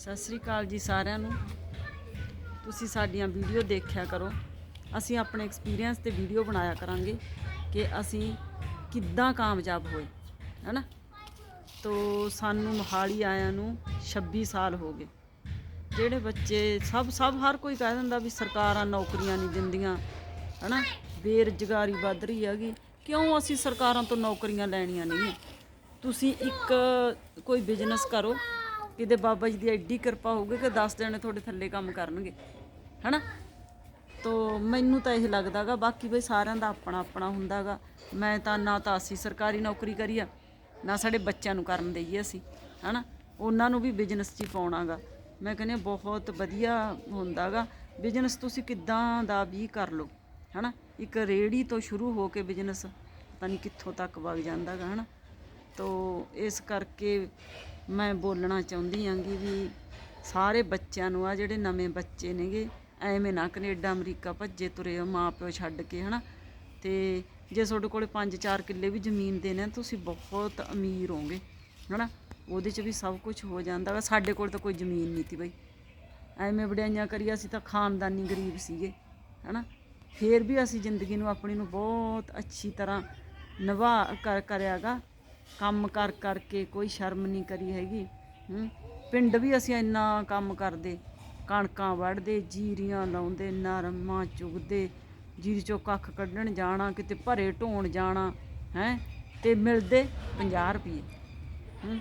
ਸਤਿ ਸ੍ਰੀ ਅਕਾਲ ਜੀ ਸਾਰਿਆਂ ਨੂੰ। ਤੁਸੀਂ ਸਾਡੀਆਂ ਵੀਡੀਓ ਦੇਖਿਆ ਕਰੋ। ਅਸੀਂ ਆਪਣੇ ਐਕਸਪੀਰੀਅੰਸ ਤੇ ਵੀਡੀਓ ਬਣਾਇਆ ਕਰਾਂਗੇ ਕਿ ਅਸੀਂ ਕਿੱਦਾਂ ਕਾਮਯਾਬ ਹੋਏ, ਹੈਨਾ? ਤੋ ਸਾਨੂੰ ਮੋਹਾਲੀ ਆਇਆਂ ਨੂੰ 26 ਸਾਲ ਹੋ ਗਏ। ਜਿਹੜੇ ਬੱਚੇ ਸਭ ਸਭ ਹਰ ਕੋਈ ਕਹਿ ਦਿੰਦਾ ਵੀ ਸਰਕਾਰਾਂ ਨੌਕਰੀਆਂ ਨਹੀਂ ਦਿੰਦੀਆਂ, ਹਨਾ? ਬੇਰੁਜ਼ਗਾਰੀ ਵੱਧ ਰਹੀ ਹੈਗੀ। ਕਿਉਂ ਅਸੀਂ ਸਰਕਾਰਾਂ ਤੋਂ ਨੌਕਰੀਆਂ ਲੈਣੀਆਂ ਨਹੀਂ ਤੁਸੀਂ ਇੱਕ ਕੋਈ ਬਿਜ਼ਨਸ ਕਰੋ। ਕਿਤੇ ਬਾਬਾ ਜੀ ਦੀ ਐਡੀ ਕਿਰਪਾ ਹੋਊਗੀ ਕਿ 10 ਜਣੇ ਤੁਹਾਡੇ ਥੱਲੇ ਕੰਮ ਕਰਨਗੇ, ਹਨਾ? ਤੋ ਮੈਨੂੰ ਤਾਂ ਇਹ ਲੱਗਦਾਗਾ, ਬਾਕੀ ਬਈ ਸਾਰਿਆਂ ਦਾ ਆਪਣਾ ਆਪਣਾ ਹੁੰਦਾਗਾ। ਮੈਂ ਤਾਂ ਨਾ ਤਾਂ ਅਸੀਂ ਸਰਕਾਰੀ ਨੌਕਰੀ ਕਰੀ ਆ, ਨਾ ਸਾਡੇ ਬੱਚਿਆਂ ਨੂੰ ਕਰਨ ਦੇਈਏ ਅਸੀਂ, ਹਨਾ? ਉਹਨਾਂ ਨੂੰ ਵੀ ਬਿਜ਼ਨਸ 'ਚ ਹੀ ਪਾਉਣਾਗਾ। ਮੈਂ ਕਹਿੰਦੀ ਬਹੁਤ ਵਧੀਆ ਹੁੰਦਾਗਾ। ਬਿਜ਼ਨਸ ਤੁਸੀਂ ਕਿੱਦਾਂ ਦਾ ਵੀ ਕਰ ਲਓ, ਹਨਾ? ਇੱਕ ਰੇੜੀ ਤੋਂ ਸ਼ੁਰੂ ਹੋ ਕੇ ਬਿਜ਼ਨਸ ਪਤਾ ਨਹੀਂ ਕਿੱਥੋਂ ਤੱਕ ਵਗ ਜਾਂਦਾਗਾ, ਹਨਾ? ਤੋ ਇਸ ਕਰਕੇ ਮੈਂ ਬੋਲਣਾ ਚਾਹੁੰਦੀ ਆਂਗੀ ਵੀ ਸਾਰੇ ਬੱਚਿਆਂ ਨੂੰ ਆ ਜਿਹੜੇ ਨਵੇਂ ਬੱਚੇ ਨੇਗੇ, ਐਵੇਂ ਨਾ ਕੈਨੇਡਾ, ਅਮਰੀਕਾ ਭੱਜੇ ਤੁਰੇ ਮਾਂ ਪਿਓ ਛੱਡ ਕੇ, ਹਨਾ? ਤੇ ਜੇ ਤੁਹਾਡੇ ਕੋਲੇ 5-4 ਕਿੱਲੇ ਵੀ ਜ਼ਮੀਨ ਦੇ ਨੇ ਤੁਸੀਂ ਬਹੁਤ ਅਮੀਰ ਹੋਗੇ ਹਨਾ? ਉਹਦੇ 'ਚ ਵੀ ਸਭ ਕੁਝ ਹੋ ਜਾਂਦਾ ਵਾ। ਸਾਡੇ ਕੋਲ ਤਾਂ ਕੋਈ ਜ਼ਮੀਨ ਨਹੀਂ ਸੀ ਬਈ। ਐਵੇਂ ਵਡਿਆਈਆਂ ਕਰੀ ਅਸੀਂ ਤਾਂ ਖਾਨਦਾਨੀ ਗਰੀਬ ਸੀਗੇ, ਹਨਾ? ਫੇਰ ਵੀ ਅਸੀਂ ਜ਼ਿੰਦਗੀ ਨੂੰ ਆਪਣੀ ਨੂੰ ਬਹੁਤ ਅੱਛੀ ਤਰ੍ਹਾਂ ਨਿਭਾ ਕਰ ਕਰਿਆਗਾ। ਕੰਮ ਕਰ ਕਰਕੇ ਕੋਈ ਸ਼ਰਮ ਨਹੀਂ ਕਰੀ ਹੈਗੀ, ਹੂੰ? ਪਿੰਡ ਵੀ ਅਸੀਂ ਇੰਨਾ ਕੰਮ ਕਰਦੇ, ਕਣਕਾਂ ਵੱਢਦੇ, ਜੀਰੀਆਂ ਲਾਉਂਦੇ, ਨਰਮਾ ਚੁਗਦੇ, ਜੀਰੀ ਚੋਂ ਕੱਖ ਕੱਢਣ ਜਾਣਾ, ਕਿਤੇ ਭਰੇ ਢੋਣ ਜਾਣਾ, ਹੈ? ਤੇ ਮਿਲਦੇ 50 ਰੁਪਏ ਹੂੰ?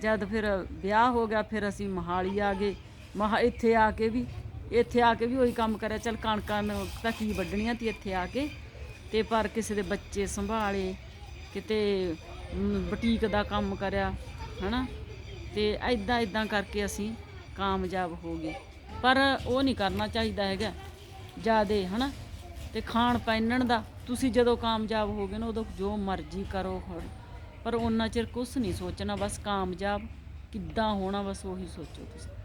ਜਦ ਫਿਰ ਵਿਆਹ ਹੋ ਗਿਆ, ਫਿਰ ਅਸੀਂ ਮਹਾਲੀ ਆ ਗਏ, ਮਹਾ ਇੱਥੇ ਆ ਕੇ ਵੀ, ਇੱਥੇ ਆ ਕੇ ਵੀ ਉਹੀ ਕੰਮ ਕਰਿਆ, ਚਲ ਕਣਕਾਂ ਨੂੰ ਤਾਂ ਕੀ ਵੱਢਣੀਆਂ ਤੀ ਇੱਥੇ ਆ ਕੇ, ਤੇ ਪਰ ਕਿਸੇ ਦੇ ਬੱਚੇ ਸੰਭਾਲੇ, ਕਿਤੇ ਬੁਟੀਕ ਦਾ ਕੰਮ ਕਰਿਆ, ਹਨਾ? ਤੇ ਐਦਾਂ ਐਦਾਂ ਕਰਕੇ ਅਸੀਂ ਕਾਮਯਾਬ ਹੋ ਗਏ। ਪਰ ਉਹ ਨਹੀਂ ਕਰਨਾ ਚਾਹੀਦਾ ਹੈਗਾ, ਜਿਆਦੇ, ਹਨਾ? ਤੇ ਖਾਣ ਪਹਿਨਣ ਦਾ, ਤੁਸੀਂ ਜਦੋਂ ਕਾਮਯਾਬ ਹੋ ਗਏ ਨਾ, ਉਦੋਂ ਜੋ ਮਰਜ਼ੀ ਕਰੋ ਹੁਣ ਪਰ ਉਹਨਾਂ ਚਿਰ ਕੁਝ ਨਹੀਂ ਸੋਚਣਾ, ਬਸ ਕਾਮਯਾਬ ਕਿੱਦਾਂ ਹੋਣਾ, ਬਸ ਉਹੀ ਸੋਚੋ ਤੁਸੀਂ।